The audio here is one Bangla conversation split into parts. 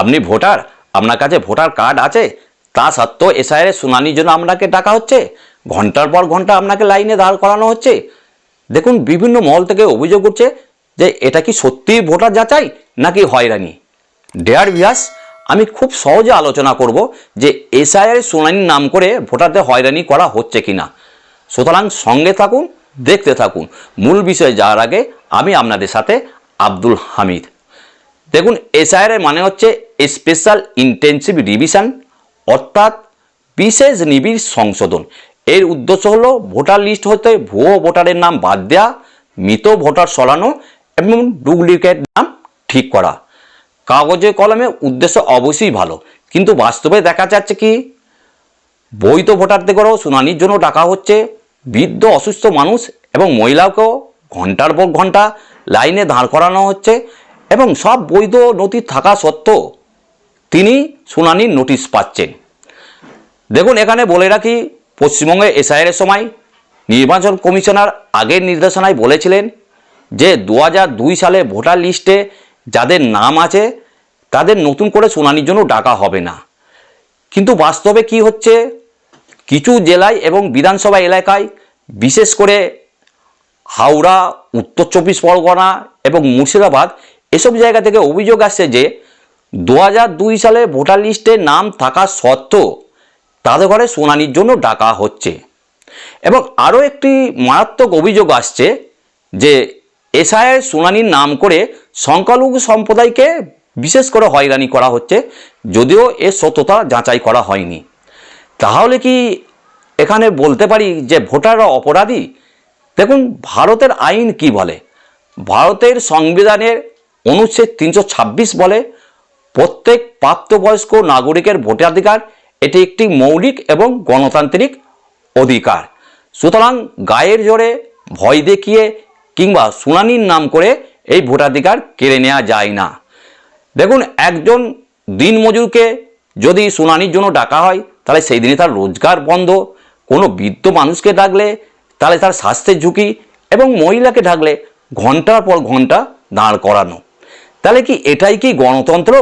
আপনি ভোটার, আপনার কাছে ভোটার কার্ড আছে, তা সত্ত্বেও এসআইয়ের শুনানির জন্য আপনাকে ডাকা হচ্ছে। ঘণ্টার পর ঘণ্টা আপনাকে লাইনে দাঁড় করানো হচ্ছে। দেখুন, বিভিন্ন মহল থেকে অভিযোগ উঠছে যে এটা কি সত্যি ভোটার যাচাই নাকি হয়রানি। ডেয়ার ভিয়াস আমি খুব সহজে আলোচনা করব যে এসআইয়ের শুনানির নাম করে ভোটারদের হয়রানি করা হচ্ছে কিনা। সুতরাং সঙ্গে থাকুন, দেখতে থাকুন। মূল বিষয়ে যাওয়ার আগে আমি আপনাদের সাথে আব্দুল হামিদ। দেখুন এসআইআর মানে হচ্ছে স্পেশাল ইন্টেন্সিভ রিভিশন অর্থাৎ বিশেষ নিবিড় সংশোধন। এর উদ্দেশ্য হল ভোটার লিস্ট হতে ভুয়ো ভোটারের নাম বাদ দেওয়া মৃত ভোটার সরানো এবং ডুপ্লিকেট নাম ঠিক করা। কাগজে কলমে উদ্দেশ্য অবশ্যই ভালো, কিন্তু বাস্তবে দেখা যাচ্ছে কি, বৈধ ভোটারদের করেও শুনানির জন্য ডাকা হচ্ছে, বৃদ্ধ অসুস্থ মানুষ এবং মহিলাকেও ঘণ্টার পর ঘণ্টা লাইনে দাঁড় করানো হচ্ছে এবং সব বৈধ নথি থাকা সত্ত্বেও তিনি শুনানির নোটিশ পাচ্ছেন। দেখুন, এখানে বলে রাখি, পশ্চিমবঙ্গে এসআইয়ের সময় নির্বাচন কমিশনার আগের নির্দেশনায় বলেছিলেন যে দু দুই সালে ভোটার লিস্টে যাদের নাম আছে, তাদের নতুন করে শুনানির জন্য ডাকা হবে না। কিন্তু বাস্তবে কি হচ্ছে? কিছু জেলায় এবং বিধানসভা এলাকায় বিশেষ করে হাওড়া, উত্তর চব্বিশ পরগনা এবং মুর্শিদাবাদ এসব জায়গা থেকে অভিযোগ আসছে যে দু দুই সালে ভোটার লিস্টে নাম থাকা সত্ত্বেও তাদের ঘরে শুনানির জন্য ডাকা হচ্ছে। এবং আরও একটি মারাত্মক অভিযোগ আসছে যে এসআইয়ের শুনানির নাম করে সংখ্যালঘু সম্প্রদায়কে বিশেষ করে হয়রানি করা হচ্ছে, যদিও এর সত্যতা যাচাই করা হয়নি। তাহলে কি এখানে বলতে পারি যে ভোটাররা অপরাধী? দেখুন, ভারতের আইন কি বলে? ভারতের সংবিধানের অনুচ্ছেদ তিনশো ছাব্বিশ বলে, প্রত্যেক প্রাপ্তবয়স্ক নাগরিকের ভোটাধিকার এটি একটি মৌলিক এবং গণতান্ত্রিক অধিকার। সুতরাং গায়ের জোরে ভয় দেখিয়ে কিংবা শুনানির নাম করে এই ভোটাধিকার কেড়ে নেওয়া যায় না। দেখুন, একজন দিনমজুরকে যদি শুনানির জন্য ডাকা হয়, তাহলে সেই দিনে তার রোজগার বন্ধ। কোনো বৃদ্ধ মানুষকে ডাকলে তাহলে তার স্বাস্থ্যের ঝুঁকি এবং মহিলাকে ডাকলে ঘণ্টার পর ঘণ্টা দাঁড় করানো। তাহলে কি এটাই কি গণতন্ত্র?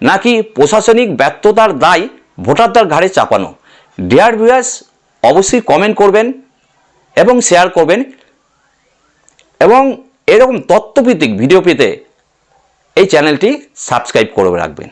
নাকি প্রশাসনিক ব্যর্থতার দায় ভোটারদের ঘাড়ে চাপানো? ডিয়ার ভিউয়ার্স, অবশ্যই কমেন্ট করবেন এবং শেয়ার করবেন। এবং এরকম তথ্যভিত্তিক ভিডিও পেতে এই চ্যানেলটি সাবস্ক্রাইব করে রাখবেন।